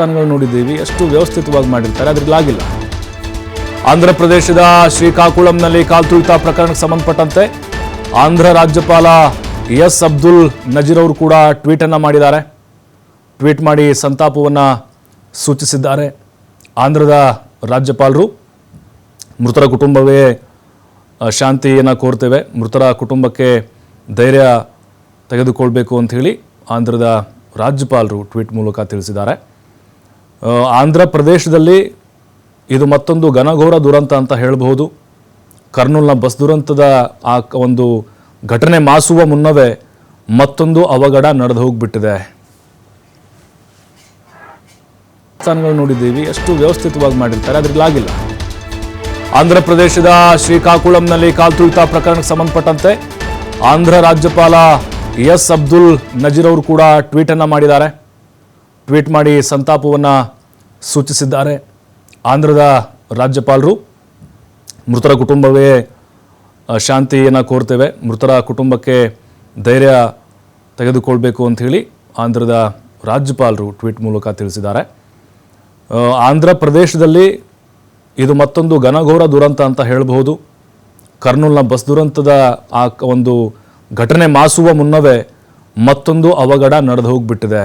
ದೇವಸ್ಥಾನಗಳು ನೋಡಿದ್ದೀವಿ, ಎಷ್ಟು ವ್ಯವಸ್ಥಿತವಾಗಿ ಮಾಡಿರ್ತಾರೆ, ಅದ್ರಲ್ಲಿ ಆಗಿಲ್ಲ. ಆಂಧ್ರ ಪ್ರದೇಶದ ಶ್ರೀಕಾಕುಳಂನಲ್ಲಿ ಕಾಲ್ತುಳಿತ ಪ್ರಕರಣಕ್ಕೆ ಸಂಬಂಧಪಟ್ಟಂತೆ ಆಂಧ್ರ ರಾಜ್ಯಪಾಲ ಎಸ್ ಅಬ್ದುಲ್ ನಜೀರ್ ಅವರು ಕೂಡ ಟ್ವೀಟನ್ನು ಮಾಡಿದ್ದಾರೆ. ಟ್ವೀಟ್ ಮಾಡಿ ಸಂತಾಪವನ್ನು ಸೂಚಿಸಿದ್ದಾರೆ ಆಂಧ್ರದ ರಾಜ್ಯಪಾಲರು. ಮೃತರ ಕುಟುಂಬವೇ ಶಾಂತಿಯನ್ನು ಕೋರ್ತೇವೆ, ಮೃತರ ಕುಟುಂಬಕ್ಕೆ ಧೈರ್ಯ ತೆಗೆದುಕೊಳ್ಬೇಕು ಅಂಥೇಳಿ ಆಂಧ್ರದ ರಾಜ್ಯಪಾಲರು ಟ್ವೀಟ್ ಮೂಲಕ ತಿಳಿಸಿದ್ದಾರೆ. ಆಂಧ್ರ ಪ್ರದೇಶದಲ್ಲಿ ಇದು ಮತ್ತೊಂದು ಘನಘೋರ ದುರಂತ ಅಂತ ಹೇಳಬಹುದು. ಕರ್ನೂಲ್ನ ಬಸ್ ದುರಂತದ ಆ ಒಂದು ಘಟನೆ ಮಾಸುವ ಮುನ್ನವೇ ಮತ್ತೊಂದು ಅವಘಡ ನಡೆದು ಹೋಗ್ಬಿಟ್ಟಿದೆ. ಸ್ಥಾನಗಳು ನೋಡಿದ್ದೀವಿ ಎಷ್ಟು ವ್ಯವಸ್ಥಿತವಾಗಿ ಮಾಡಿರ್ತಾರೆ ಅದ್ರಲ್ಲಿ ಆಗಿಲ್ಲ ಆಂಧ್ರ ಪ್ರದೇಶದ ಶ್ರೀಕಾಕುಳಂನಲ್ಲಿ ಕಾಲ್ತುಳಿತ ಪ್ರಕರಣಕ್ಕೆ ಸಂಬಂಧಪಟ್ಟಂತೆ ಆಂಧ್ರ ರಾಜ್ಯಪಾಲ ಎಸ್ ಅಬ್ದುಲ್ ನಜೀರ್ ಅವರು ಕೂಡ ಟ್ವೀಟನ್ನು ಮಾಡಿದ್ದಾರೆ. ಟ್ವೀಟ್ ಮಾಡಿ ಸಂತಾಪವನ್ನು ಸೂಚಿಸಿದ್ದಾರೆ. ಆಂಧ್ರದ ರಾಜ್ಯಪಾಲರು, ಮೃತರ ಕುಟುಂಬವೇ ಶಾಂತಿಯನ್ನು ಕೋರ್ತೇವೆ. ಮೃತರ ಕುಟುಂಬಕ್ಕೆ ಧೈರ್ಯ ತೆಗೆದುಕೊಳ್ಬೇಕು ಅಂಥೇಳಿ ಆಂಧ್ರದ ರಾಜ್ಯಪಾಲರು ಟ್ವೀಟ್ ಮೂಲಕ ತಿಳಿಸಿದ್ದಾರೆ. ಆಂಧ್ರ ಪ್ರದೇಶದಲ್ಲಿ ಇದು ಮತ್ತೊಂದು ಘನಘೋರ ದುರಂತ ಅಂತ ಹೇಳಬಹುದು. ಕರ್ನೂಲ್ನ ಬಸ್ ದುರಂತದ ಆ ಒಂದು ಘಟನೆ ಮಾಸುವ ಮುನ್ನವೇ ಮತ್ತೊಂದು ಅವಘಡ ನಡೆದು ಹೋಗ್ಬಿಟ್ಟಿದೆ.